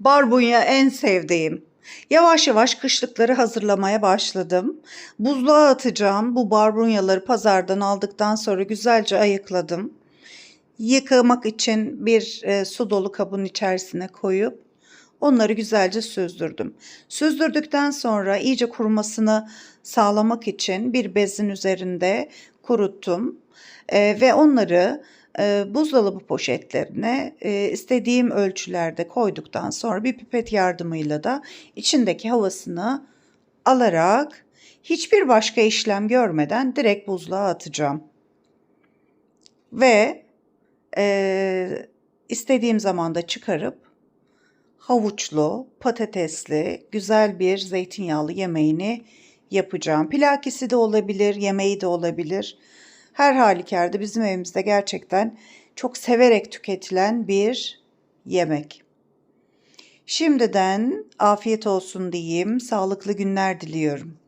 Barbunya en sevdiğim. Yavaş yavaş kışlıkları hazırlamaya başladım. Buzluğa atacağım. Bu barbunyaları pazardan aldıktan sonra güzelce ayıkladım. Yıkamak için bir e, su dolu kabın içerisine koyup onları güzelce süzdürdüm. Süzdürdükten sonra iyice kurumasını sağlamak için bir bezin üzerinde kuruttum E, ve onları e, buzdolabı poşetlerine e, istediğim ölçülerde koyduktan sonra bir pipet yardımıyla da içindeki havasını alarak hiçbir başka işlem görmeden direkt buzluğa atacağım. Ve e, istediğim zaman da çıkarıp havuçlu, patatesli, güzel bir zeytinyağlı yemeğini yapacağım. Pilakisi de olabilir, yemeği de olabilir. Her halükarda bizim evimizde gerçekten çok severek tüketilen bir yemek. Şimdiden afiyet olsun diyeyim, sağlıklı günler diliyorum.